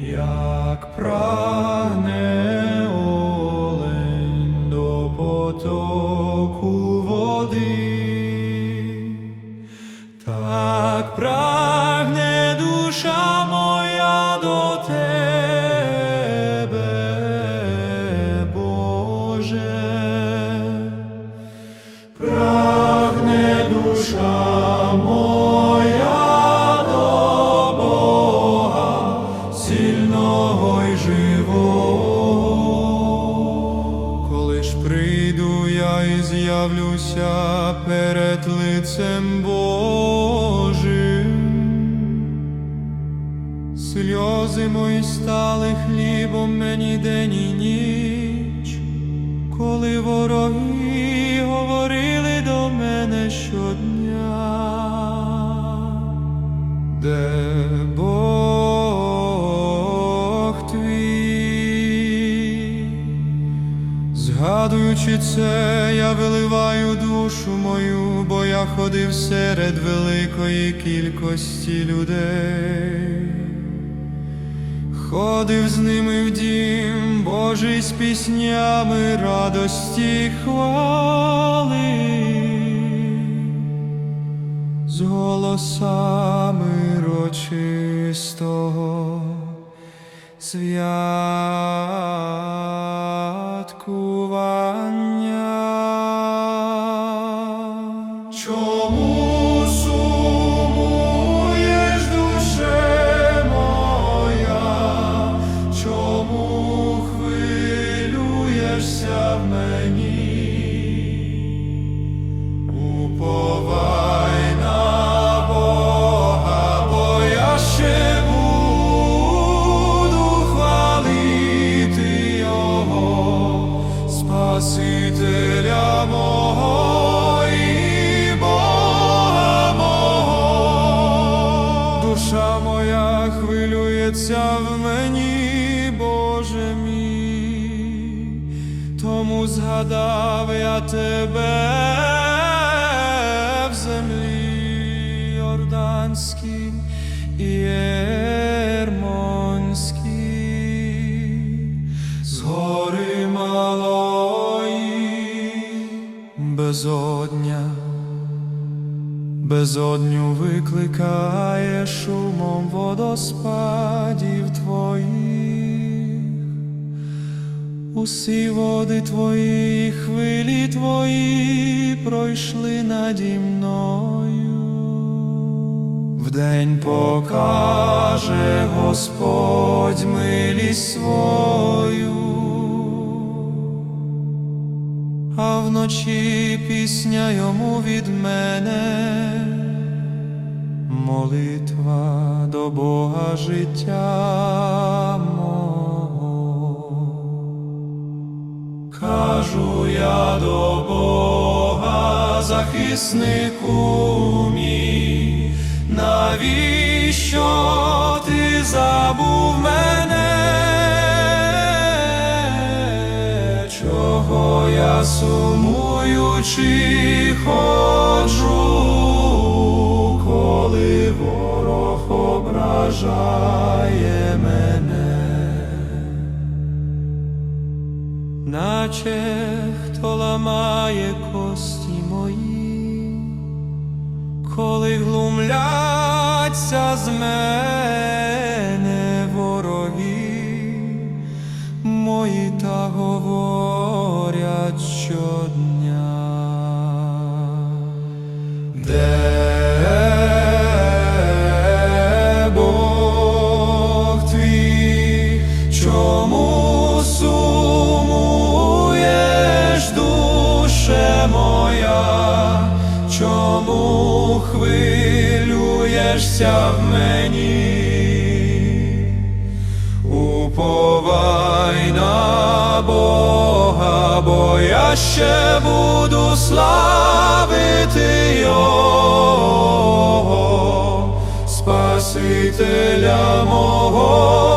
Як прагне прийду я і з'явлюся перед лицем Божим, сльози мої стали хлібом мені день і ніч, коли вороги говорили до мене щодня, де згадуючи це, я виливаю душу мою, бо я ходив серед великої кількості людей. Ходив з ними в дім Божий з піснями радості хвали, з голосами рочистого святкування. Мені? Згадав я тебе в землі Йорданській і Єрмонській, з гори малої безодня. Безодню викликає шумом водоспадів твоїх, усі води твої, хвилі твої пройшли наді мною. Вдень покаже Господь милість свою. А вночі пісня йому від мене, молитва до Бога життя Кажу я до Бога, захиснику мій, навіщо ти забув мене? Чого я сумуючи ходжу, коли ворог ображає наче хто ламає кості мої, коли глумляться з мене вороги мої та говорять щодня. Моя, чому хвилюєшся в мені? Уповай на Бога, бо я ще буду славити Його, Спасителя мого